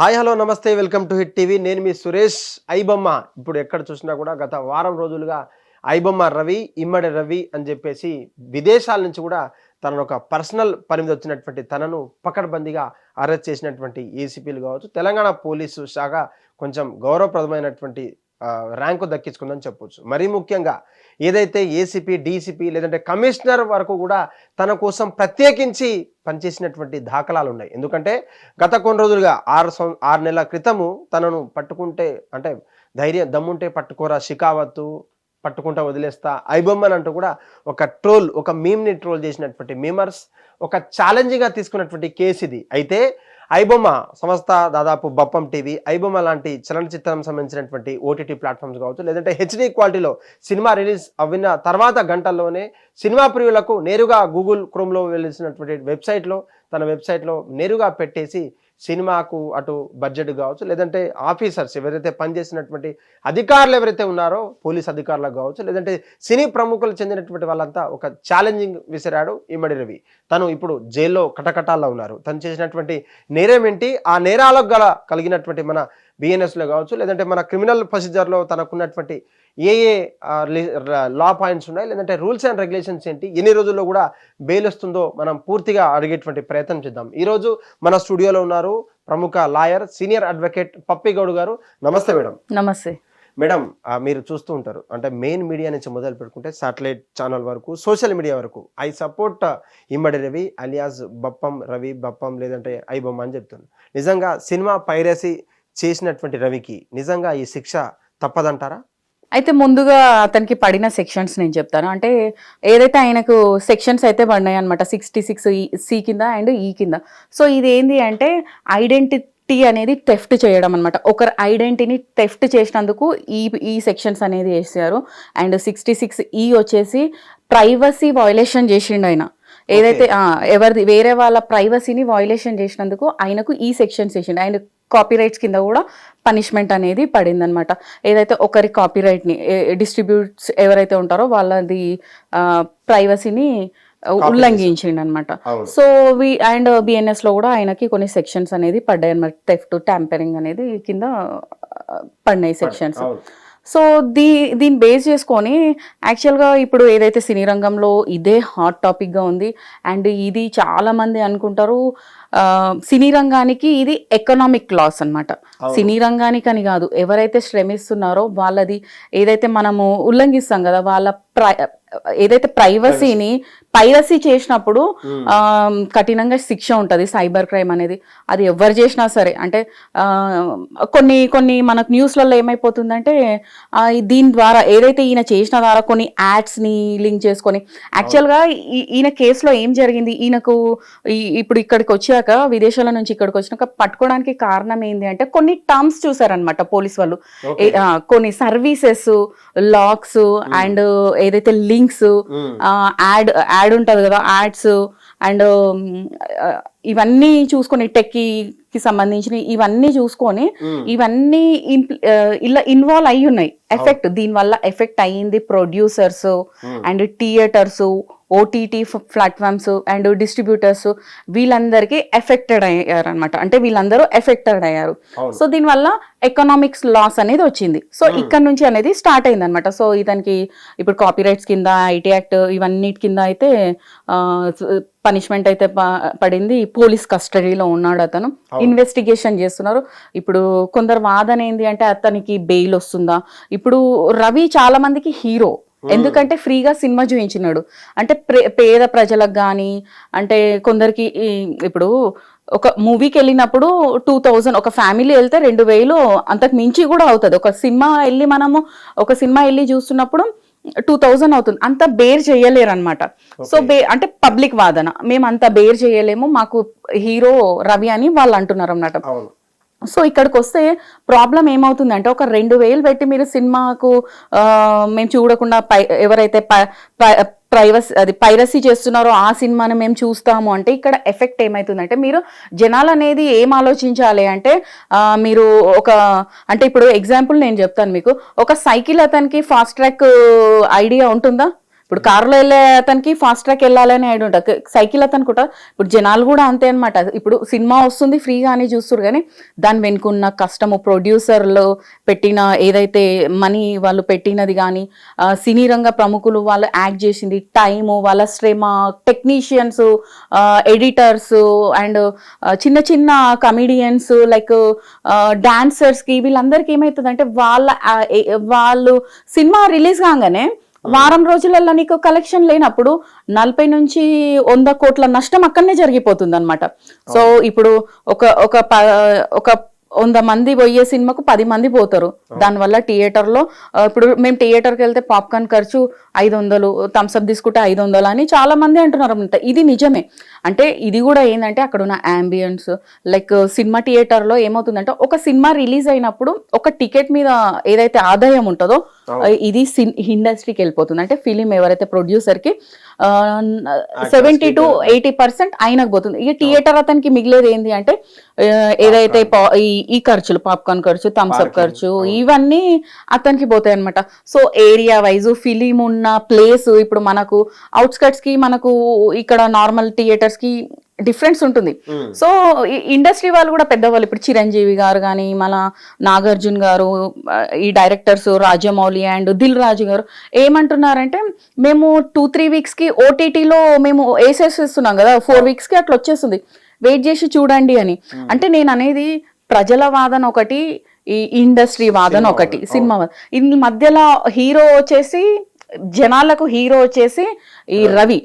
Hi hello నమస్తే welcome to hit TV. నేను మీ సురేష్ ఐబొమ్మ. ఇప్పుడు ఎక్కడ చూసినా కూడా గత వారం రోజులుగా ఐబొమ్మ రవి ఇమ్మడి రవి అని చెప్పేసి విదేశాల నుంచి కూడా తనను ఒక పర్సనల్ పని మీద వచ్చినటువంటి తనను పకడ్బందీగా అరెస్ట్ చేసినటువంటి ఏసీపీలు కావచ్చు తెలంగాణ పోలీసు శాఖ కొంచెం గౌరవప్రదమైనటువంటి ర్యాంకు దక్కించుకుందని చెప్పొచ్చు. మరీ ముఖ్యంగా ఏదైతే ఏసీపీ డీసీపీ లేదంటే కమిషనర్ వరకు కూడా తన కోసం ప్రత్యేకించి పనిచేసినటువంటి దాఖలాలు ఉన్నాయి ఎందుకంటే గత కొన్ని రోజులుగా ఆరు సం ఆరు నెలల క్రితము తనను పట్టుకుంటే అంటే ధైర్యం దమ్ముంటే పట్టుకోరా షికావత్తు పట్టుకుంటా వదిలేస్తా. ఐబొమ్మన్ అంటూ కూడా ఒక ట్రోల్ ఒక మీమ్ని ట్రోల్ చేసినటువంటి మీమర్స్ ఒక ఛాలెంజింగ్గా తీసుకున్నటువంటి కేసు ఇది. అయితే ఐబొమ్మ సంస్థ దాదాపు బప్పం టీవీ ఐబొమ్మ లాంటి చలనచిత్రం సంబంధించినటువంటి ఓటీటీ ప్లాట్ఫామ్స్ కావచ్చు లేదంటే హెచ్డి క్వాలిటీలో సినిమా రిలీజ్ అవిన తర్వాత గంటల్లోనే సినిమా ప్రియులకు నేరుగా గూగుల్ క్రోమ్లో వెళ్ళినటువంటి వెబ్సైట్లో తన వెబ్సైట్లో నేరుగా పెట్టేసి సినిమాకు అటు బడ్జెట్ కావచ్చు లేదంటే ఆఫీసర్స్ ఎవరైతే పనిచేసినటువంటి అధికారులు ఎవరైతే ఉన్నారో పోలీస్ అధికారులకు కావచ్చు లేదంటే సినీ ప్రముఖులు చెందినటువంటి వాళ్ళంతా ఒక ఛాలెంజింగ్ విసిరాడు ఇమ్మడి రవి. తను ఇప్పుడు జైల్లో కటకటాల్లో ఉన్నారు. తను చేసినటువంటి నేరం ఏంటి? ఆ నేరాలకు గల కలిగినటువంటి మన బిఎన్ఎస్లో కావచ్చు లేదంటే మన క్రిమినల్ ప్రొసీజర్లో తనకున్నటువంటి ఏ ఏ లా పాయింట్స్ ఉన్నాయి లేదంటే రూల్స్ అండ్ రెగ్యులేషన్స్ ఏంటి ఎన్ని రోజుల్లో కూడా బెయిల్ వస్తుందో మనం పూర్తిగా అడిగేటువంటి ప్రయత్నం చేద్దాం. ఈరోజు మన స్టూడియోలో ఉన్నారు ప్రముఖ lawyer senior advocate Pappi Goud garu. నమస్తే మేడం. నమస్తే. మేడం మీరు చూస్తూ ఉంటారు అంటే మెయిన్ మీడియా నుంచి మొదలు పెట్టుకుంటే సాటిలైట్ ఛానల్ వరకు సోషల్ మీడియా వరకు. I support Immadi Ravi alias Bappam Ravi Bappam లేదంటే ఐ బొమ్మ అని చెప్తున్నాను నిజంగా సినిమా పైరసీ చేసినటువంటి రవికి నిజంగా ఈ శిక్ష తప్పదంటారా? అయితే ముందుగా అతనికి పడిన సెక్షన్స్ నేను చెప్తాను. అంటే ఏదైతే ఆయనకు సెక్షన్స్ అయితే పడినాయి అనమాట సిక్స్టీ సిక్స్ సి కింద అండ్ ఈ కింద. సో ఇది ఏంది అంటే ఐడెంటిటీ అనేది టెఫ్ట్ చేయడం అనమాట ఒకరి ఐడెంటిటీని టెఫ్ట్ చేసినందుకు ఈ ఈ సెక్షన్స్ అనేది వేసారు. అండ్ సిక్స్టీ సిక్స్ ఈ వచ్చేసి ప్రైవసీ వయలేషన్ చేసిండు ఆయన. ఏదైతే ఎవరిది వేరే వాళ్ళ ప్రైవసీని వయలేషన్ చేసినందుకు ఆయనకు ఈ సెక్షన్స్ వేసిండు. ఆయన కాపీరైట్స్ కింద కూడా పనిష్మెంట్ అనేది పడింది అనమాట ఏదైతే ఒకరి కాపీరైట్ని డిస్ట్రిబ్యూట్స్ ఎవరైతే ఉంటారో వాళ్ళది ప్రైవసీని ఉల్లంఘించిండు అనమాట సో వి అండ్ బిఎన్ఎస్లో కూడా ఆయనకి కొన్ని సెక్షన్స్ అనేది పడ్డాయి అనమాట థెఫ్ట్ ట్యాంపరింగ్ అనేది కింద పడినాయి సెక్షన్స్. సో దీ దీన్ని బేస్ చేసుకొని యాక్చువల్గా ఇప్పుడు ఏదైతే సినీ రంగంలో ఇదే హాట్ టాపిక్గా ఉంది అండ్ ఇది చాలా మంది అనుకుంటారు సినీ రంగానికి ఇది ఎకనామిక్ లాస్ అన్నమాట. అవును. సినీ రంగానికి అని కాదు ఎవరైతే శ్రమిస్తున్నారో వాళ్ళది ఏదైతే మనము ఉల్లంఘిస్తాం కదా వాళ్ళ ప్రై ఏదైతే ప్రైవసీని పైరసీ చేసినప్పుడు కఠినంగా శిక్ష ఉంటుంది సైబర్ క్రైమ్ అనేది. అది ఎవరు చేసినా సరే అంటే ఆ, కొన్ని కొన్ని మనకు న్యూస్లలో ఏమైపోతుందంటే దీని ద్వారా ఏదైతే ఈయన చేసిన ద్వారా కొన్ని యాడ్స్ని లింక్ చేసుకొని యాక్చువల్గా ఈ- ఈయన కేసులో ఏం జరిగింది? ఈయనకు ఈ- ఇప్పుడు ఇక్కడికి వచ్చాక విదేశాల నుంచి ఇక్కడికి వచ్చినాక పట్టుకోవడానికి కారణం ఏంది అంటే కొన్ని టర్మ్స్ చూసారనమాట పోలీస్ వాళ్ళు కొన్ని సర్వీసెస్ లాక్స్ అండ్ ఏదైతే లింక్స్. యాడ్ యాడ్ ఉంటుంది కదా యాడ్స్ అండ్ ఇవన్నీ చూసుకొని టెక్కి కి సంబంధించిన ఇవన్నీ చూసుకొని మ్మ్. ఇవన్నీ ఇలా ఇన్వాల్వ్ అయి ఉన్నాయి ఎఫెక్ట్ దీనివల్ల ఎఫెక్ట్ అయ్యింది producers. And theatres OTT platforms and distributors వీళ్ళందరికీ ఎఫెక్టెడ్ అయ్యారు అనమాట అంటే వీళ్ళందరూ ఎఫెక్టెడ్ అయ్యారు. సో దీనివల్ల ఎకనామిక్స్ లాస్ అనేది వచ్చింది. సో ఇక్కడ నుంచి అనేది స్టార్ట్ అయింది అనమాట సో ఇతనికి ఇప్పుడు కాపీరైట్స్ కింద ఐటీ యాక్ట్ ఇవన్నిటి కింద అయితే పనిష్మెంట్ అయితే పడింది. పోలీస్ కస్టడీలో ఉన్నాడు అతను. ఇన్వెస్టిగేషన్ చేస్తున్నారు. ఇప్పుడు కొందరు వాదన ఏంది అంటే అతనికి బెయిల్ వస్తుందా? ఇప్పుడు రవి చాలా మందికి హీరో ఎందుకంటే ఫ్రీగా సినిమా చూపించినాడు అంటే పేద ప్రజలకు కానీ అంటే కొందరికి ఇప్పుడు ఒక మూవీకి వెళ్ళినప్పుడు టూ థౌజండ్ ఒక ఫ్యామిలీ వెళ్తే రెండు వేలు అంతకు మించి కూడా అవుతుంది. ఒక సినిమా వెళ్ళి మనము ఒక సినిమా వెళ్ళి చూస్తున్నప్పుడు టూ థౌజండ్ అవుతుంది. అంత బేర్ చేయలేరు అనమాట సో బే అంటే పబ్లిక్ వాదన. మేము అంత బేర్ చేయలేము. మాకు హీరో రవి అని వాళ్ళు అంటున్నారు అన్నమాట సో ఇక్కడికి వస్తే ప్రాబ్లం ఏమవుతుందంటే ఒక రెండు వేలు పెట్టి మీరు సినిమాకు మేము చూడకుండా పై ఎవరైతే ప్రైవసీ అది పైరసీ చేస్తున్నారో ఆ సినిమాని మేము చూస్తాము అంటే ఇక్కడ ఎఫెక్ట్ ఏమవుతుందంటే మీరు జనాలు అనేది ఏం ఆలోచించాలి అంటే మీరు ఒక అంటే ఇప్పుడు ఎగ్జాంపుల్ నేను చెప్తాను మీకు. ఒక సైకిల్ అతనికి ఫాస్ట్ ట్రాక్ ఐడియా ఉంటుందా? ఇప్పుడు కారులో వెళ్ళే అతనికి ఫాస్ట్ ట్రాక్ వెళ్ళాలని ఐడి ఉంటుంది. సైకిల్ అతనికి కూడా ఇప్పుడు జనాలు కూడా అంతే అనమాట ఇప్పుడు సినిమా వస్తుంది ఫ్రీగా అని చూస్తారు కానీ దాని వెనుకున్న కష్టము ప్రొడ్యూసర్లు పెట్టిన ఏదైతే మనీ వాళ్ళు పెట్టినది కానీ సినీ రంగ ప్రముఖులు వాళ్ళు యాక్ట్ చేసింది టైము వాళ్ళ శ్రమ టెక్నీషియన్స్ ఎడిటర్స్ అండ్ చిన్న చిన్న కమిడియన్స్ లైక్ డాన్సర్స్కి వీళ్ళందరికీ ఏమవుతుందంటే వాళ్ళ వాళ్ళు సినిమా రిలీజ్ కాగానే వారం రోజులలో నీకు కలెక్షన్ లేనప్పుడు నలభై నుంచి వంద కోట్ల నష్టం అక్కడనే జరిగిపోతుంది అనమాట సో ఇప్పుడు ఒక ఒక ఒక వంద మంది పోయే సినిమాకు పది మంది పోతారు. దానివల్ల థియేటర్లో ఇప్పుడు మేము థియేటర్కి వెళ్తే పాప్కార్న్ ఖర్చు ఐదు వందలు థమ్స్అప్ తీసుకుంటే ఐదు వందలు అని చాలా మంది అంటున్నారు అన్నమాట ఇది నిజమే. అంటే ఇది కూడా ఏంటంటే అక్కడ ఉన్న అంబియన్స్ లైక్ సినిమా థియేటర్లో ఏమవుతుందంటే ఒక సినిమా రిలీజ్ అయినప్పుడు ఒక టికెట్ మీద ఏదైతే ఆదాయం ఉంటుందో ఇది ఇండస్ట్రీకి వెళ్ళిపోతుంది. అంటే ఫిలిం ఎవరైతే ప్రొడ్యూసర్కి సెవెంటీ టు ఎయిటీ పర్సెంట్ ఆయనకు పోతుంది. ఇక థియేటర్ అతనికి మిగిలేది ఏంటి అంటే ఏదైతే ఈ- ఖర్చులు పాప్కార్న్ ఖర్చు థమ్స్అప్ ఖర్చు ఇవన్నీ అతనికి పోతాయి అనమాట సో ఏరియా వైజ్ ఫిలిం ఉన్న ప్లేస్ ఇప్పుడు మనకు అవుట్స్కట్స్కి మనకు ఇక్కడ నార్మల్ థియేటర్స్కి డిఫరెన్స్ ఉంటుంది. సో ఇండస్ట్రీ వాళ్ళు కూడా పెద్దవాళ్ళు ఇప్పుడు చిరంజీవి గారు కానీ మన నాగార్జున గారు ఈ డైరెక్టర్స్ రాజమౌళి అండ్ దిల్ రాజు గారు ఏమంటున్నారంటే మేము టూ త్రీ వీక్స్కి ఓటీటీలో మేము వేసేసేస్తున్నాం కదా ఫోర్ వీక్స్కి అట్లా వచ్చేస్తుంది. వెయిట్ చేసి చూడండి అని. అంటే నేను అనేది ప్రజల వాదన ఒకటి ఈ ఇండస్ట్రీ వాదన ఒకటి సినిమా వాదన. ఈ మధ్యలో హీరో వచ్చేసి జనాలకు హీరో వచ్చేసి ఈ రవి.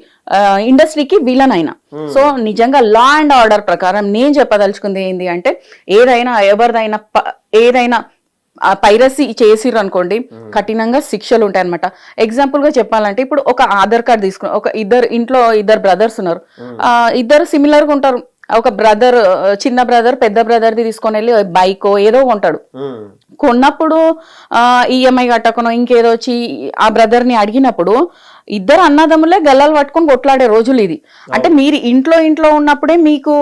ఇండస్ట్రీకి విలన్ అయిన సో నిజంగా లా అండ్ ఆర్డర్ ప్రకారం నేను చెప్పదలుచుకుంది ఏంటి అంటే ఏదైనా ఎవరిదైనా ఏదైనా పైరసీ చేసిర్రు అనుకోండి కఠినంగా శిక్షలు ఉంటాయి అనమాట ఎగ్జాంపుల్గా చెప్పాలంటే ఇప్పుడు ఒక ఆధార్ కార్డ్ తీసుకుని ఒక ఇద్దరు ఇంట్లో ఇద్దరు బ్రదర్స్ ఉన్నారు. ఆ, ఇద్దరు సిమిలర్గా ఉంటారు. ఒక బ్రదర్ చిన్న బ్రదర్ పెద్ద బ్రదర్ది తీసుకొని వెళ్ళి బైక్ ఏదో కొంటాడు కొన్నప్పుడు ఈఎంఐ కట్టకనో ఇంకేదో వచ్చి ఆ బ్రదర్ని అడిగినప్పుడు ఇద్దరు అన్నదమ్ములే గల్లలు పట్టుకొని కొట్లాడే రోజులు ఇది. అంటే మీరు ఇంట్లో ఇంట్లో ఉన్నప్పుడే మీకు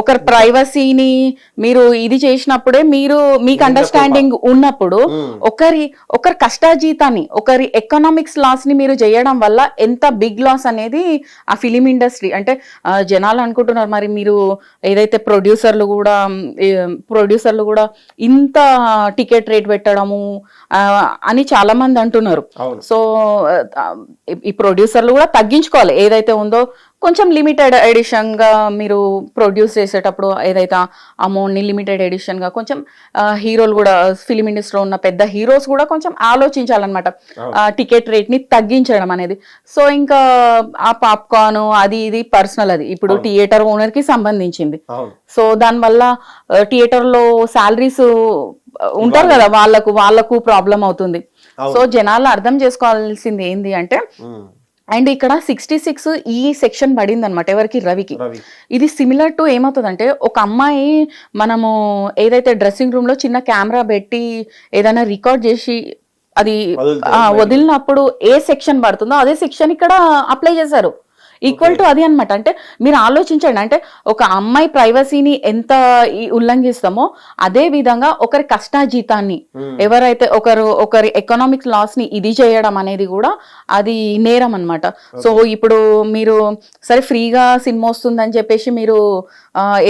ఒకరి ప్రైవసీని మీరు ఇది చేసినప్పుడే మీరు మీకు అండర్స్టాండింగ్ ఉన్నప్పుడు ఒకరి ఒకరి కష్టాజీతాన్ని ఒకరి ఎకనామిక్స్ లాస్ని మీరు చేయడం వల్ల ఎంత బిగ్ లాస్ అనేది ఆ ఫిలిం ఇండస్ట్రీ అంటే జనాలు అనుకుంటున్నారు మరి మీరు ఏదైతే ప్రొడ్యూసర్లు కూడా ప్రొడ్యూసర్లు కూడా ఇంత టికెట్ రేట్ పెట్టడము అని చాలా మంది అంటున్నారు సో ఈ ప్రొడ్యూసర్లు కూడా తగ్గించుకోవాలి. ఏదైతే ఉందో కొంచెం లిమిటెడ్ ఎడిషన్గా మీరు ప్రొడ్యూస్ చేసేటప్పుడు ఏదైతే అమౌంట్ని లిమిటెడ్ ఎడిషన్గా కొంచెం హీరోలు కూడా ఫిలిం ఇండస్ట్రీలో ఉన్న పెద్ద హీరోస్ కూడా కొంచెం ఆలోచించాలన్నమాట. టికెట్ రేట్ని తగ్గించడం అనేది. సో ఇంకా ఆ పాప్కార్న్ అది ఇది పర్సనల్ అది. ఇప్పుడు థియేటర్ ఓనర్కి సంబంధించింది. సో దానివల్ల థియేటర్లో శాలరీస్ ఉంటారు కదా వాళ్ళకు వాళ్ళకు ప్రాబ్లం అవుతుంది. సో జనాలు అర్థం చేసుకోవాల్సింది ఏంది అంటే. అండ్ ఇక్కడ సిక్స్టీ సిక్స్ ఈ సెక్షన్ పడింది అనమాట ఎవరికి? రవికి. రవి. ఇది సిమిలర్ టు ఏమవుతుందంటే ఒక అమ్మాయి మనము ఏదైతే డ్రెస్సింగ్ రూమ్లో చిన్న కెమెరా పెట్టి ఏదైనా రికార్డ్ చేసి అది. వదిలినప్పుడు ఏ సెక్షన్ పడుతుందో అదే సెక్షన్ ఇక్కడ అప్లై చేశారు. ఈక్వల్ టు అది అన్నమాట. అంటే మీరు ఆలోచించండి. అంటే ఒక అమ్మాయి ప్రైవసీని ఎంత ఉల్లంఘిస్తామో అదే విధంగా ఒకరి కష్టాజీతాన్ని ఎవరైతే ఒకరు ఒకరి ఎకనామిక్ లాస్ని ఇది చేయడం అనేది కూడా అది నేరం అన్నమాట. సో ఇప్పుడు మీరు సరే ఫ్రీగా సినిమా వస్తుందని చెప్పేసి మీరు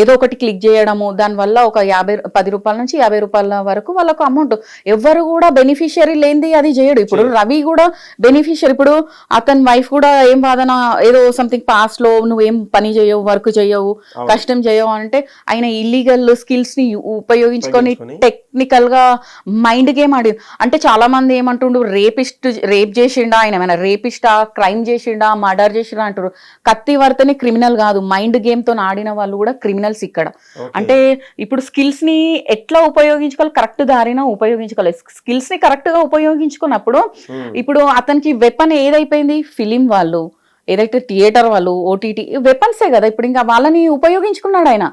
ఏదో ఒకటి క్లిక్ చేయడము దానివల్ల ఒక యాభై పది రూపాయల నుంచి యాభై రూపాయల వరకు వాళ్ళకు అమౌంట్ ఎవరు కూడా బెనిఫిషియరీ లేనిది అది చేయడు. ఇప్పుడు రవి కూడా బెనిఫిషియరీ ఇప్పుడు అతని వైఫ్ కూడా ఏం వాదన ఏదో సంథింగ్ పాస్ట్లో నువ్వేం పని చేయవు వర్క్ చేయవు కష్టం చేయవు అంటే ఆయన ఇల్లీగల్ స్కిల్స్ని ఉపయోగించుకొని. టెక్నికల్గా మైండ్ గేమ్ ఆడి అంటే చాలా మంది ఏమంటుండు రేపిస్ట్ రేప్ చేసిండా ఆయన ఏమైనా రేపిస్టా క్రైమ్ చేసిండా మర్డర్ చేసిండా అంటారు కత్తి వర్తని క్రిమినల్ కాదు మైండ్ గేమ్తో ఆడిన వాళ్ళు కూడా క్రిమినల్స్ ఇక్కడ. అంటే ఇప్పుడు స్కిల్స్ని ఎట్లా ఉపయోగించుకోవాలి కరెక్ట్ దారిన ఉపయోగించుకోవాలి. స్కిల్స్ని కరెక్ట్గా ఉపయోగించుకున్నప్పుడు ఇప్పుడు అతనికి వెపన్ ఏదైపోయింది? ఫిలిం వాళ్ళు. ఏదైతే థియేటర్ వాళ్ళు ఓటీటీ వెపన్సే కదా ఇప్పుడు ఇంకా వాళ్ళని ఉపయోగించుకున్నాడు ఆయన.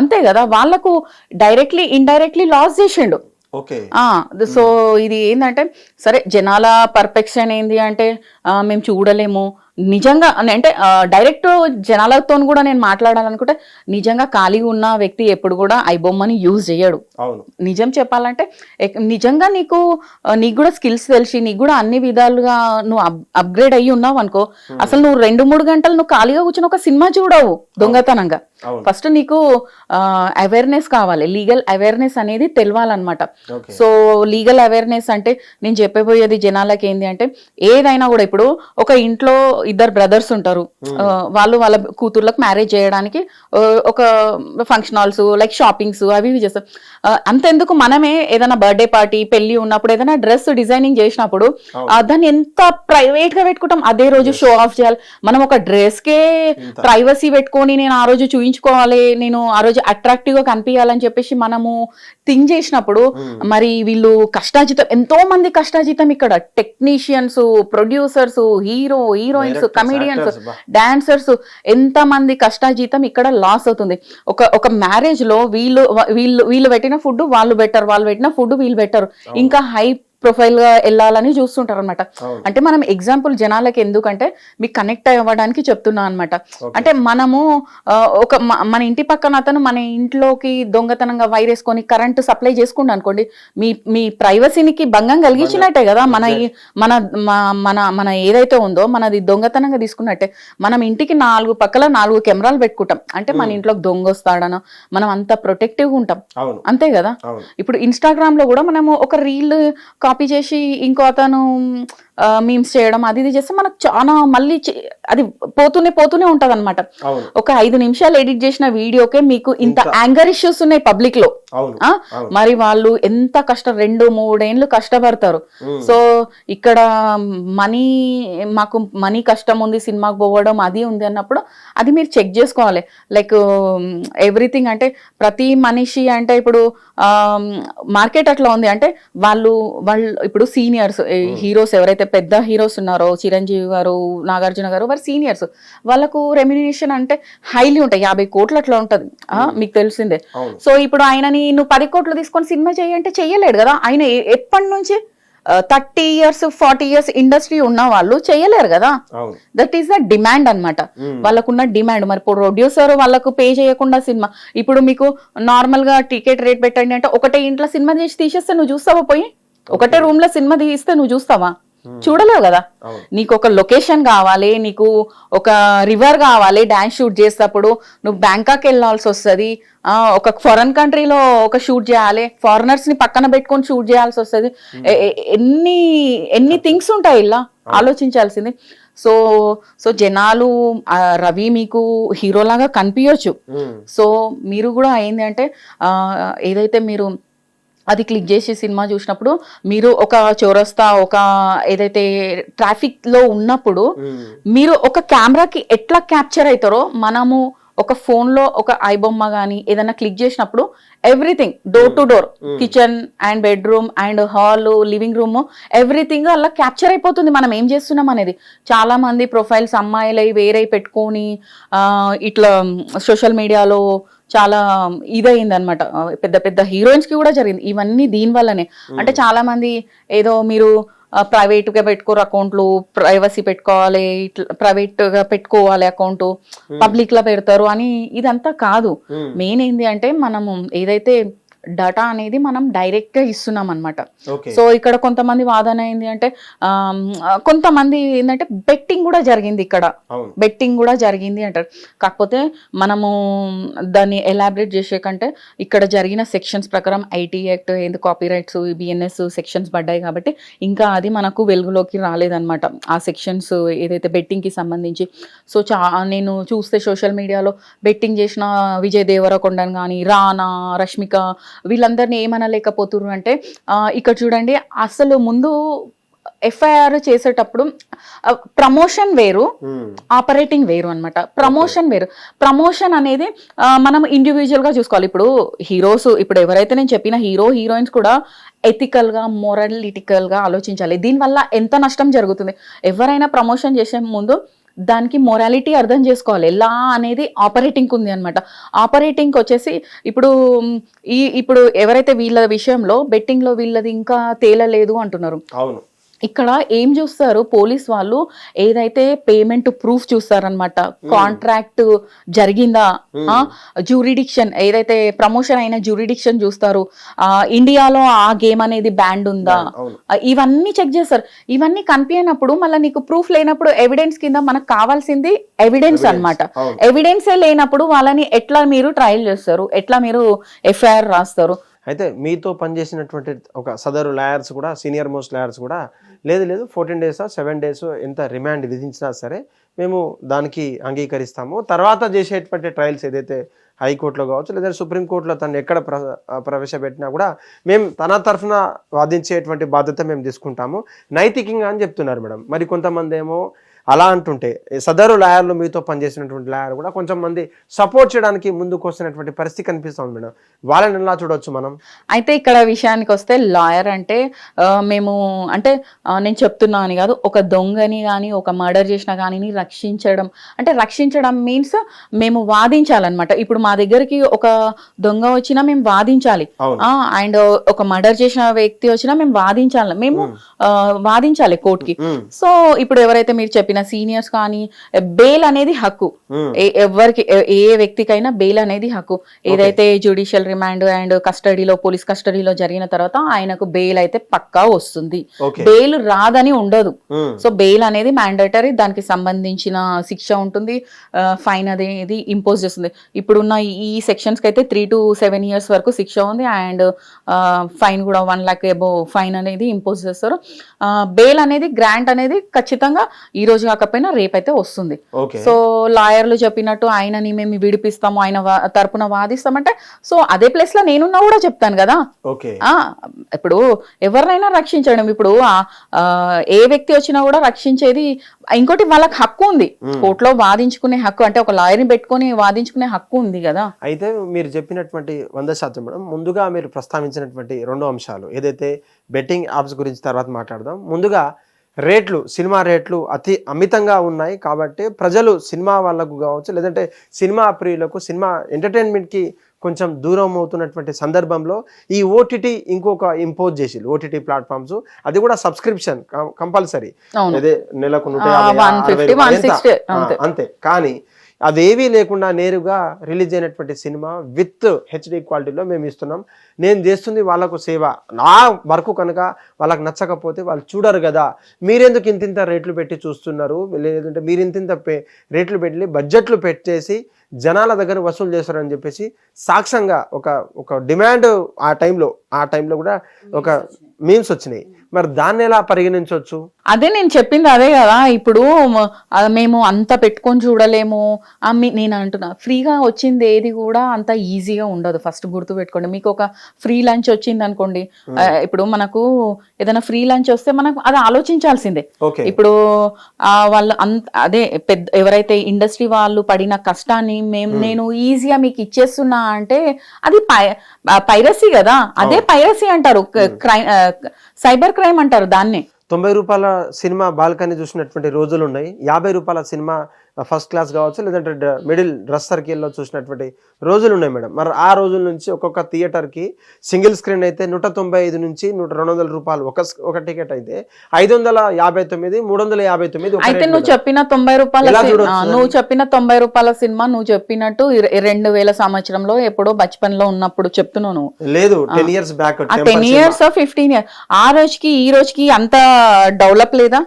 అంతే కదా వాళ్ళకు డైరెక్ట్లీ ఇండైరెక్ట్లీ లాస్ చేసిండు. ఓకే. ఆ సో ఇది ఏంటంటే సరే జనాల పర్ఫెక్షన్ ఏంది అంటే మేము చూడలేము నిజంగా అంటే డైరెక్ట్ జనాలతో కూడా నేను మాట్లాడాలనుకుంటే నిజంగా ఖాళీగా ఉన్న వ్యక్తి ఎప్పుడు కూడా ఐబొమ్మని యూజ్ చేయడు. నిజం చెప్పాలంటే నిజంగా నీకు నీకు కూడా స్కిల్స్ తెలిసి నీకు కూడా అన్ని విధాలుగా నువ్వు అప్గ్రేడ్ అయ్యి ఉన్నావు అనుకో అసలు నువ్వు రెండు మూడు గంటలు నువ్వు ఖాళీగా కూర్చొని ఒక సినిమా చూడవు దొంగతనంగా. ఫస్ట్ నీకు అవేర్నెస్ కావాలి. లీగల్ అవేర్నెస్ అనేది తెలవాలన్నమాట. సో లీగల్ అవేర్నెస్ అంటే నేను చెప్పబోయేది జనాలకి ఏంది అంటే ఏదైనా కూడా ఇప్పుడు ఒక ఇంట్లో ఇద్దరు బ్రదర్స్ ఉంటారు. ఆ, వాళ్ళు వాళ్ళ కూతుర్లకు మ్యారేజ్ చేయడానికి ఒక ఫంక్షన్ హాల్స్ లైక్ షాపింగ్స్ అవి ఇవి చేస్తారు. అంతెందుకు మనమే ఏదైనా బర్త్డే పార్టీ పెళ్ళి ఉన్నప్పుడు ఏదైనా డ్రెస్ డిజైనింగ్ చేసినప్పుడు దాన్ని ఎంత ప్రైవేట్గా పెట్టుకుంటాం. అదే రోజు షో ఆఫ్ చేయాలి. మనం ఒక డ్రెస్ కే ప్రైవసీ పెట్టుకొని నేను ఆ రోజు చూయించుకోవాలి నేను ఆ రోజు అట్రాక్టివ్గా కనిపించాలని చెప్పేసి మనము థింక్ చేసినప్పుడు మరి వీళ్ళు కష్టాజీతం ఎంతో మంది కష్టాజీతం ఇక్కడ. Technicians producers hero heroines Directors, comedians. Dancers ఎంత మంది కష్టాజీతం ఇక్కడ లాస్ అవుతుంది. ఒక ఒక మ్యారేజ్లో వీళ్ళు వీళ్ళు వీళ్ళు పెట్టిన ఫుడ్ వాళ్ళు బెటర్ వాళ్ళు పెట్టిన ఫుడ్ వీళ్ళు బెటర్ ఇంకా హై ప్రొఫైల్గా వెళ్ళాలని చూస్తుంటారు అనమాట. అంటే మనం ఎగ్జాంపుల్ జనాలకి ఎందుకంటే మీకు కనెక్ట్ అవ్వడానికి చెప్తున్నా అనమాట అంటే మనము ఒక మన ఇంటి పక్కన అతను మన ఇంట్లోకి దొంగతనంగా వైరస్ కొని కరెంట్ సప్లై చేసుకుండు అనుకోండి మీ మీ ప్రైవసీనికి భంగం కలిగించినట్టే కదా మన మన మన మన ఏదైతే ఉందో మనది దొంగతనంగా తీసుకున్నట్టే మనం ఇంటికి నాలుగు పక్కల నాలుగు కెమెరాలు పెట్టుకుంటాం. అంటే మన ఇంట్లోకి దొంగ వస్తాడనో మనం అంత ప్రొటెక్టివ్గా ఉంటాం. అంతే కదా? ఇప్పుడు ఇన్స్టాగ్రామ్లో కూడా మనము ఒక రీల్ కాపీ చేసి ఇంకో అతను మీమ్స్ చేయడం అది ఇది చేస్తే మనకు చాలా మళ్ళీ అది పోతూనే పోతూనే ఉంటది అనమాట ఒక ఐదు నిమిషాలు ఎడిట్ చేసిన వీడియోకే మీకు ఇంత యాంగర్ ఇష్యూస్ ఉన్నాయి పబ్లిక్లో. మరి వాళ్ళు ఎంత కష్టం రెండు మూడేండ్లు కష్టపడతారు. సో ఇక్కడ మనీ మాకు మనీ కష్టం ఉంది సినిమాకి పోవడం అది ఉంది అన్నప్పుడు అది మీరు చెక్ చేసుకోవాలి. లైక్ ఎవ్రీథింగ్ అంటే ప్రతి మనిషి అంటే ఇప్పుడు మార్కెట్ అట్లా ఉంది అంటే వాళ్ళు వాళ్ళు ఇప్పుడు సీనియర్స్ హీరోస్ ఎవరైతే పెద్ద హీరోస్ ఉన్నారో చిరంజీవి గారు నాగార్జున గారు వారు సీనియర్స్ వాళ్ళకు రెమ్యునేషన్ అంటే హైలీ ఉంటాయి. యాభై కోట్లు అట్లా ఉంటది. ఆ, మీకు తెలిసిందే. సో ఇప్పుడు ఆయనని నువ్వు పది కోట్లు తీసుకొని సినిమా చేయంటే చెయ్యలేడు కదా. ఆయన ఎప్పటి నుంచి thirty years forty years industry ఉన్న వాళ్ళు చేయలేరు కదా. దట్ ఈస్ ద డిమాండ్ అన్నమాట. వాళ్ళకున్న డిమాండ్ మరి ఇప్పుడు ప్రొడ్యూసర్ వాళ్ళకు పే చేయకుండా సినిమా ఇప్పుడు మీకు నార్మల్గా టికెట్ రేట్ పెట్టండి అంటే ఒకటే ఇంట్లో సినిమా చేసి తీసేస్తే నువ్వు చూస్తావా పోయి? ఒకటే రూమ్లో సినిమా తీస్తే నువ్వు చూస్తావా? చూడలేవు కదా. నీకు ఒక లొకేషన్ కావాలి నీకు ఒక రివర్ కావాలి డాన్స్ షూట్ చేసేటప్పుడు నువ్వు బ్యాంకాక్ వెళ్ళాల్సి వస్తుంది. ఒక ఫారెన్ కంట్రీలో ఒక షూట్ చేయాలి ఫారినర్స్ని పక్కన పెట్టుకొని షూట్ చేయాల్సి వస్తుంది. ఎన్ని ఎన్ని థింగ్స్ ఉంటాయి ఇలా? ఆలోచించాల్సింది. సో సో జనాలు రవి మీకు హీరోలాగా కనిపించచ్చు. మ్మ్. సో మీరు కూడా ఆ, ఏదైతే మీరు అది క్లిక్ చేసి సినిమా చూసినప్పుడు మీరు ఒక చౌరస్తా ఒక ఏదైతే ట్రాఫిక్లో ఉన్నప్పుడు. మీరు ఒక కెమెరాకి ఎట్లా క్యాప్చర్ అవుతారో మనము ఒక ఫోన్లో ఒక ఐబొమ్మ కానీ ఏదైనా క్లిక్ చేసినప్పుడు everything door to door kitchen and bedroom and hall living room everything అలా క్యాప్చర్ అయిపోతుంది. మనం ఏం చేస్తున్నాం అనేది? చాలా మంది ప్రొఫైల్స్ అమ్మాయిలై వేరే పెట్టుకొని ఇట్లా సోషల్ మీడియాలో చాలా ఇదయింది అనమాట పెద్ద పెద్ద హీరోయిన్స్కి కూడా జరిగింది. ఇవన్నీ దీని వల్లనే. అంటే చాలా మంది ఏదో మీరు ప్రైవేట్గా పెట్టుకోరు అకౌంట్లు ప్రైవసీ పెట్టుకోవాలి ఇట్లా ప్రైవేట్గా పెట్టుకోవాలి అకౌంట్ పబ్లిక్లో పెడతారు అని ఇదంతా కాదు. మెయిన్ ఏంది అంటే మనము ఏదైతే డేటా అనేది మనం డైరెక్ట్గా ఇస్తున్నాం అనమాట సో ఇక్కడ కొంతమంది వాదన ఏంది అంటే కొంతమంది ఏంటంటే బెట్టింగ్ కూడా జరిగింది ఇక్కడ. బెట్టింగ్ కూడా జరిగింది అంటారు. కాకపోతే మనము దాన్ని ఎలాబరేట్ చేసే కంటే ఇక్కడ జరిగిన సెక్షన్స్ ప్రకారం ఐటీ యాక్ట్ ఏంది కాపీ రైట్స్ బిఎన్ఎస్ సెక్షన్స్ పడ్డాయి కాబట్టి ఇంకా అది మనకు వెలుగులోకి రాలేదన్నమాట. ఆ సెక్షన్స్ ఏదైతే బెట్టింగ్కి సంబంధించి సో చా నేను చూస్తే సోషల్ మీడియాలో బెట్టింగ్ చేసిన విజయ్ దేవరకొండని కానీ రానా రష్మిక వీళ్ళందరినీ ఏమనలేకపోతున్నారు అంటే ఇక్కడ చూడండి అసలు ముందు ఎఫ్ఐఆర్ చేసేటప్పుడు ప్రమోషన్ వేరు మ్మ్. ఆపరేటింగ్ వేరు అన్నమాట. ప్రమోషన్ వేరు. ప్రమోషన్ అనేది మనం ఇండివిజువల్గా చూసుకోవాలి. ఇప్పుడు హీరోస్ ఇప్పుడు ఎవరైతే నేను చెప్పిన హీరో హీరోయిన్స్ కూడా ఎథికల్గా మొరలిటికల్గా ఆలోచించాలి. దీనివల్ల ఎంత నష్టం జరుగుతుంది? ఎవరైనా ప్రమోషన్ చేసే ముందు దానికి మొరాలిటీ అర్థం చేసుకోవాలి. ఎలా అనేది ఆపరేటింగ్ ఉంది అనమాట ఆపరేటింగ్ వచ్చేసి ఇప్పుడు ఈ ఇప్పుడు ఎవరైతే వీళ్ళ విషయంలో బెట్టింగ్లో వీళ్ళది ఇంకా తేలలేదు అంటున్నారు. అవును. ఇక్కడ ఏం చూస్తారు? పోలీస్ వాళ్ళు ఏదైతే పేమెంట్ ప్రూఫ్ చూస్తారనమాట కాంట్రాక్ట్ జరిగిందా? జ్యూరిడిక్షన్ ఏదైతే ప్రమోషన్ అయిన జ్యూరిడిక్షన్ చూస్తారు. ఆ, ఇండియాలో ఆ గేమ్ అనేది బ్యాండ్ ఉందా? ఇవన్నీ చెక్ చేస్తారు. ఇవన్నీ కనిపించినప్పుడు మళ్ళీ నీకు ప్రూఫ్ లేనప్పుడు ఎవిడెన్స్ కింద మనకు కావాల్సింది ఎవిడెన్స్ అన్నమాట. అవును. ఎవిడెన్సే లేనప్పుడు వాళ్ళని ఎట్లా మీరు ట్రయల్ చేస్తారు? ఎట్లా మీరు ఎఫ్ఐఆర్ రాస్తారు? అయితే మీతో పనిచేసినటువంటి ఒక సదరు లాయర్స్ కూడా సీనియర్ మోస్ట్ లాయర్స్ కూడా లేదు లేదు ఫోర్టీన్ డేస్ సెవెన్ డేస్ ఎంత రిమాండ్ విధించినా సరే మేము దానికి అంగీకరిస్తాము. తర్వాత చేసేటువంటి ట్రయల్స్ ఏదైతే హైకోర్టులో కావచ్చు లేదా సుప్రీంకోర్టులో తను ఎక్కడ ప్ర ప్రవేశపెట్టినా కూడా మేము తన తరఫున వాదించేటువంటి బాధ్యత మేము తీసుకుంటాము. నైతికంగా అని చెప్తున్నారు మేడం. మరి కొంతమంది ఏమో అలా అంటుంటే సదరు లాయర్లు మీతో పనిచేసినటువంటి లాయర్ కూడా కొంచెం మంది సపోర్ట్ చేయడానికి ముందుకు వస్తున్నటువంటి పరిస్థితి కనిపిస్తుంది మేడం. వాళ్ళని ఎలా చూడొచ్చు మనం? అయితే ఇక్కడ విషయానికి వస్తే లాయర్ అంటే మేము అంటే నేను చెప్తున్నా అని కాదు ఒక దొంగని కానీ ఒక మర్డర్ చేసిన కానీ రక్షించడం. అంటే రక్షించడం మీన్స్ మేము వాదించాలన్నమాట. ఇప్పుడు మా దగ్గరికి ఒక దొంగ వచ్చినా మేము వాదించాలి. అండ్ ఒక మర్డర్ చేసిన వ్యక్తి వచ్చినా మేము వాదించాలి. మేము వాదించాలి కోర్టుకి. సో ఇప్పుడు ఎవరైతే మీరు చెప్పిన సీనియర్స్ కానీ బెయిల్ అనేది హక్కు. ఎవరికి ఏ- వ్యక్తికైనా బెయిల్ అనేది హక్కు. ఏదైతే జ్యుడిషియల్ రిమాండ్ అండ్ కస్టడీలో పోలీస్ కస్టడీలో జరిగిన తర్వాత ఆయనకు బెయిల్ అయితే పక్కా వస్తుంది. బెయిల్ రాదని ఉండదు. సో బెయిల్ అనేది మ్యాండేటరీ దానికి సంబంధించిన శిక్ష ఉంటుంది. ఫైన్ అనేది ఇంపోజ్ చేస్తుంది. ఇప్పుడున్న ఈ సెక్షన్స్కి అయితే త్రీ టు సెవెన్ ఇయర్స్ వరకు శిక్ష ఉంది. అండ్ ఫైన్ కూడా వన్ లాక్ ఎబో ఫైన్ అనేది ఇంపోజ్ చేస్తారు. బెయిల్ అనేది గ్రాంట్ అనేది ఖచ్చితంగా ఈ రోజు కాకపోయినా రేపైతే వస్తుంది. సో లాయర్లు చెప్పినట్టు ఆయనని మేము విడిపిస్తాము ఆయన తరపున వాదిస్తామంటే సో అదే ప్లేస్లో నేనున్నా కూడా చెప్తాను కదా. ఇప్పుడు ఎవరినైనా రక్షించడం. ఇప్పుడు ఏ వ్యక్తి వచ్చినా కూడా రక్షించేది ఇంకోటి వాళ్ళకి హక్కు ఉంది. కోర్టులో వాదించుకునే హక్కు అంటే ఒక లాయర్ని పెట్టుకొని వాదించుకునే హక్కు ఉంది కదా. అయితే మీరు చెప్పినటువంటి వంద శాతం మేడం ముందుగా మీరు ప్రస్తావించినటువంటి రెండు అంశాలు ఏదైతే బెట్టింగ్ యాప్స్ గురించి తర్వాత మాట్లాడదాం ముందుగా రేట్లు సినిమా రేట్లు అతి అమితంగా ఉన్నాయి కాబట్టి ప్రజలు సినిమా వాళ్ళకు కావచ్చు లేదంటే సినిమా ప్రియులకు సినిమా ఎంటర్టైన్మెంట్కి కొంచెం దూరం అవుతున్నటువంటి సందర్భంలో ఈ ఓటీటీ ఇంకొక ఇంపోజ్ చేసి ఓటీటీ ప్లాట్ఫామ్స్ అది కూడా సబ్స్క్రిప్షన్ కంపల్సరీ అదే నెలకు నూట ఆ, యాభై, 150, అరవై రూపాయలు, ఎంత? 160, ఆ, అంతే. అంతే కానీ అదేవీ లేకుండా నేరుగా రిలీజ్ అయినటువంటి సినిమా విత్ హెచ్డి క్వాలిటీలో మేము ఇస్తున్నాం. నేను చేస్తుంది వాళ్ళకు సేవ. నా వర్క్ కనుక వాళ్ళకి నచ్చకపోతే వాళ్ళు చూడరు కదా. మీరెందుకు ఇంతింత రేట్లు పెట్టి చూస్తున్నారు? లేదంటే మీరు ఇంతింత రేట్లు పెట్టి బడ్జెట్లు పెట్టేసి జనాల దగ్గర వసూలు చేస్తారని చెప్పేసి సాక్ష్యంగా ఒక ఒక డిమాండ్ ఆ టైంలో ఆ టైంలో కూడా ఒక మీమ్స్ వచ్చినాయి. మరి దాన్ని ఎలా పరిగణించవచ్చు? అదే నేను చెప్పింది అదే కదా. ఇప్పుడు మేము అంత పెట్టుకొని చూడలేము. నేను అంటున్నా ఫ్రీగా వచ్చింది ఏది కూడా అంత ఈజీగా ఉండదు. ఫస్ట్ గుర్తు పెట్టుకోండి. మీకు ఒక ఫ్రీ లంచ్ వచ్చింది అనుకోండి. ఆ, ఇప్పుడు మనకు ఏదైనా ఫ్రీ లంచ్ వస్తే మనకు అది ఆలోచించాల్సిందే. ఇప్పుడు వాళ్ళు అంత అదే పెద్ద ఎవరైతే ఇండస్ట్రీ వాళ్ళు పడిన కష్టాన్ని మేము నేను ఈజీగా మీకు ఇచ్చేస్తున్నా అంటే అది పైరసీ కదా. అదే పైరసీ అంటారు క్రైమ్ సైబర్ క్రైమ్ అంటారు దాన్నే. తొంభై రూపాయల సినిమా బాల్కనీ చూసినటువంటి రోజులు ఉన్నాయి యాభై రూపాయల సినిమా ఫస్ట్ క్లాస్ కావచ్చు లేదంటే మిడిల్ డ్రెస్ సర్కిల్లో చూసినటువంటి రోజులు ఉన్నాయి మేడం. మరి ఆ రోజుల నుంచి ఒక్కొక్క థియేటర్కి సింగిల్ స్క్రీన్ అయితే నూట తొంభై ఐదు నుంచి నూట రెండు వందల రూపాయలు. ఒక ఒక టికెట్ అయితే ఐదు వందల యాభై తొమ్మిది మూడు వందల యాభై తొమ్మిది అయితే నువ్వు. చెప్పిన తొంభై రూపాయల? నువ్వు చెప్పిన తొంభై రూపాయల సినిమా నువ్వు చెప్పినట్టు రెండు వేల సంవత్సరంలో ఎప్పుడో బచ్పన్లో ఉన్నప్పుడు చెప్తున్నావు నువ్వు. లేదు ten years back ten years fifteen years ఆ రోజుకి ఈ రోజుకి అంత డెవలప్ లేదా?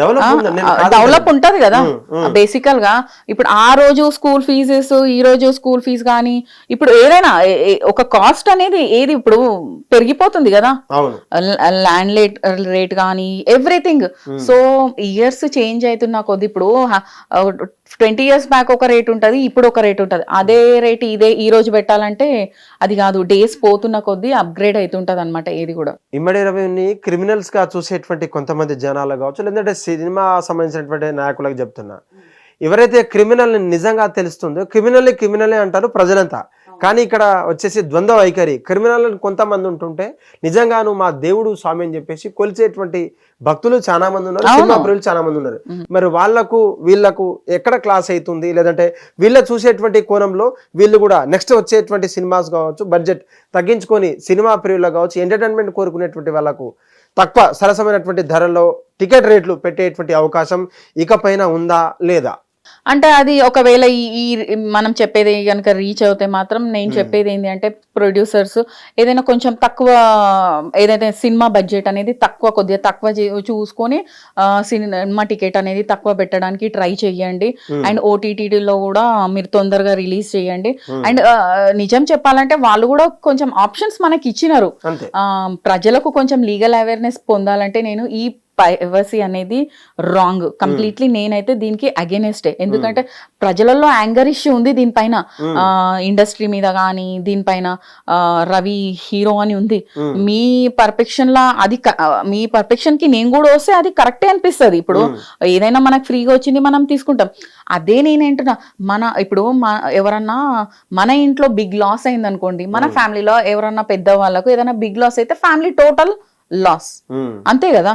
డెవలప్ ఉంటది కదా. బేసికల్గా ఇప్పుడు ఆ రోజు స్కూల్ ఫీజెస్ ఈ రోజు స్కూల్ ఫీజు కానీ ఇప్పుడు ఏదైనా ఒక కాస్ట్ అనేది ఏది ఇప్పుడు పెరిగిపోతుంది కదా. ల్యాండ్ రేట్ రేట్ కానీ ఎవ్రీథింగ్ సో ఇయర్స్ చేంజ్ అవుతున్న కొద్ది ఇప్పుడు ట్వంటీ ఇయర్స్ బ్యాక్ ఒక రేట్ ఉంటది ఇప్పుడు ఒక రేట్ ఉంటది. అదే రేట్ ఇదే ఈ రోజు పెట్టాలంటే అది కాదు డేస్ పోతున్న కొద్దీ అప్గ్రేడ్ అవుతుంటది అనమాట ఏది కూడా. ఇమ్మడి రవిని క్రిమినల్స్గా చూసేటువంటి కొంతమంది జనాలు కావచ్చు లేదంటే సినిమా సంబంధించినటువంటి నాయకులకు చెప్తున్నా. ఎవరైతే క్రిమినల్ నిజంగా తెలుస్తుందో క్రిమినల్ క్రిమినలే అంటారు ప్రజలంతా. కానీ ఇక్కడ వచ్చేసి ద్వంద్వ వైఖరి. క్రిమినల్ కొంతమంది ఉంటుంటే నిజంగాను మా దేవుడు స్వామి అని చెప్పేసి కొలిచేటువంటి భక్తులు చాలా మంది ఉన్నారు సినిమా ప్రియులు చాలా మంది ఉన్నారు. మరి వాళ్ళకు వీళ్ళకు ఎక్కడ క్లాస్ అవుతుంది? లేదంటే వీళ్ళ చూసేటువంటి కోణంలో వీళ్ళు కూడా నెక్స్ట్ వచ్చేటువంటి సినిమాస్ కావచ్చు బడ్జెట్ తగ్గించుకొని సినిమా ప్రియులు కావచ్చు ఎంటర్టైన్మెంట్ కోరుకునేటువంటి వాళ్ళకు తక్కువ సరసమైనటువంటి ధరల్లో టికెట్ రేట్లు పెట్టేటువంటి అవకాశం ఇకపైన ఉందా లేదా? అంటే అది ఒకవేళ ఈ మనం చెప్పేది కనుక రీచ్ అవుతే మాత్రం నేను చెప్పేది ఏంటి అంటే ప్రొడ్యూసర్స్ ఏదైనా కొంచెం తక్కువ ఏదైతే సినిమా బడ్జెట్ అనేది తక్కువ కొద్దిగా తక్కువ చూసుకొని సినిమా టికెట్ అనేది తక్కువ పెట్టడానికి ట్రై చేయండి అండ్ ఓటీటీలో కూడా మీరు తొందరగా రిలీజ్ చేయండి అండ్ నిజం చెప్పాలంటే వాళ్ళు కూడా కొంచెం ఆప్షన్స్ మనకి ఇచ్చినారు ప్రజలకు కొంచెం లీగల్ అవేర్నెస్ పొందాలంటే నేను ఈ పైవసీ అనేది రాంగ్ కంప్లీట్లీ నేనైతే దీనికి అగేనెస్టే ఎందుకంటే ప్రజలలో యాంగర్ ఇష్యూ ఉంది దీనిపైన. ఇండస్ట్రీ మీద కానీ దీనిపైన రవి హీరో అని ఉంది. మీ పర్ఫెక్షన్ లా అది మీ పర్ఫెక్షన్కి నేను కూడా వస్తే అది కరెక్టే అనిపిస్తుంది. ఇప్పుడు ఏదైనా మనకు ఫ్రీగా వచ్చింది మనం తీసుకుంటాం. అదే నేనేంటున్నా మన ఇప్పుడు ఎవరన్నా మన ఇంట్లో బిగ్ లాస్ అయింది అనుకోండి మన ఫ్యామిలీలో ఎవరన్నా పెద్ద వాళ్ళకు ఏదైనా బిగ్ లాస్ అయితే ఫ్యామిలీ టోటల్ లాస్ ఉమ్. అంతే కదా?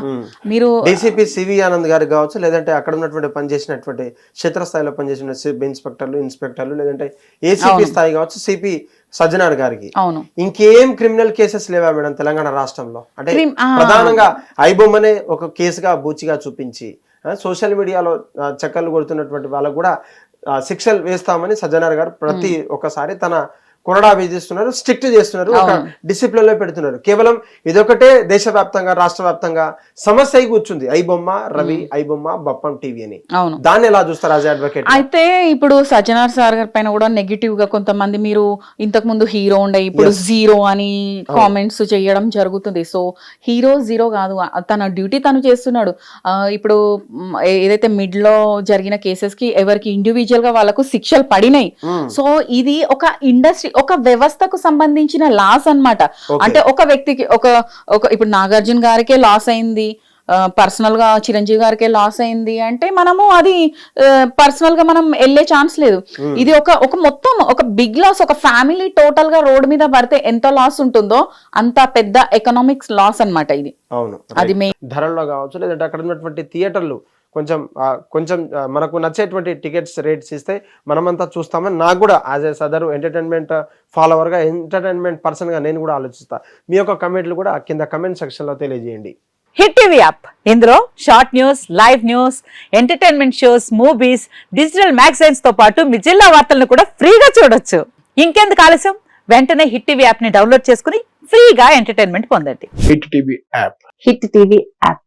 మీరు డీసీపీ సివి ఆనంద్ గారికి కావచ్చు లేదంటే అక్కడ ఉన్నటువంటి పనిచేసినటువంటి క్షేత్రస్థాయిలో పనిచేసిన సిబ్ ఇన్స్పెక్టర్లు ఇన్స్పెక్టర్లు లేదంటే ఏసీపీ స్థాయి కావచ్చు సిపి సజ్జనార్ గారికి. అవును. ఇంకేం క్రిమినల్ కేసెస్ లేవా మేడం తెలంగాణ రాష్ట్రంలో? అంటే. ప్రధానంగా ఐబొమ్మనే ఒక కేసుగా బూచిగా చూపించి సోషల్ మీడియాలో చక్కర్లు కొడుతున్నటువంటి వాళ్ళకు కూడా శిక్షలు వేస్తామని సజ్జనార్ గారు ప్రతి ఒక్కసారి తన కొరడా విధిస్తున్నారు స్ట్రిక్ట్ చేస్తున్నారు ఒక డిసిప్లిన్లో పెడుతున్నారు. కేవలం ఇదొకటే దేశవ్యాప్తంగా రాష్ట్ర వ్యాప్తంగా సమస్య అయి కూర్చుంది. ఐబొమ్మ రవి ఐబొమ్మ బప్పం టీవీ అని. దాన్ని ఎలా చూస్తారు యాజ్ అడ్వకేట్ అయితే ఇప్పుడు సజ్జనార్ సార్ గారి పైన కూడా నెగిటివ్గా కొంతమంది మీరు ఇంతకు ముందు హీరో ఉండే ఇప్పుడు జీరో అని కామెంట్స్ చేయడం జరుగుతుంది. సో హీరో జీరో కాదు. తన డ్యూటీ తను చేస్తున్నాడు. ఇప్పుడు ఏదైతే మిడ్లో జరిగిన కేసెస్కి ఎవరికి ఇండివిజువల్గా వాళ్ళకు శిక్షలు పడినాయి. సో ఇది ఒక ఇండస్ట్రీ ఒక వ్యవస్థకు సంబంధించిన లాస్ అన్నమాట. అంటే ఒక వ్యక్తికి ఒక ఒక ఇప్పుడు నాగార్జున గారికే లాస్ అయింది పర్సనల్గా చిరంజీవి గారికే లాస్ అయింది అంటే మనము అది పర్సనల్గా మనం వెళ్ళే ఛాన్స్ లేదు. ఇది ఒక ఒక మొత్తం ఒక బిగ్ లాస్ ఒక ఫ్యామిలీ టోటల్గా రోడ్ మీద పడితే ఎంత లాస్ ఉంటుందో అంత పెద్ద ఎకనామిక్స్ లాస్ అన్నమాట ఇది. అవును. అది. మెయిన్. ధరల్లో కావచ్చు లేదంటే అక్కడ ఉన్నటువంటి థియేటర్లు కొంచెం కొంచెం మనకు నచ్చేటువంటి టికెట్స్ రేట్స్ ఇస్తే మనమంతా చూస్తామని నాకు కూడా యాజ్ ఎ సదర్ ఎంటర్టైన్మెంట్ ఫాలోవర్గా ఎంటర్టైన్మెంట్ పర్సన్గా నేను కూడా ఆలోచిస్తా. మీ యొక్క కమెంట్లు కూడా కింద కమెంట్ సెక్షన్లో తెలియజేయండి. హిట్ టీవీ యాప్ ఇందులో short news live news entertainment shows movies digital మ్యాగజైన్స్తో పాటు మీ జిల్లా వార్తలను కూడా ఫ్రీగా చూడొచ్చు. ఇంకెందుకు ఆలస్యం? వెంటనే హిట్ టీవీ యాప్ని డౌన్లోడ్ చేసుకుని ఫ్రీగా ఎంటర్టైన్మెంట్ పొందండి. Hit TV app hit TV app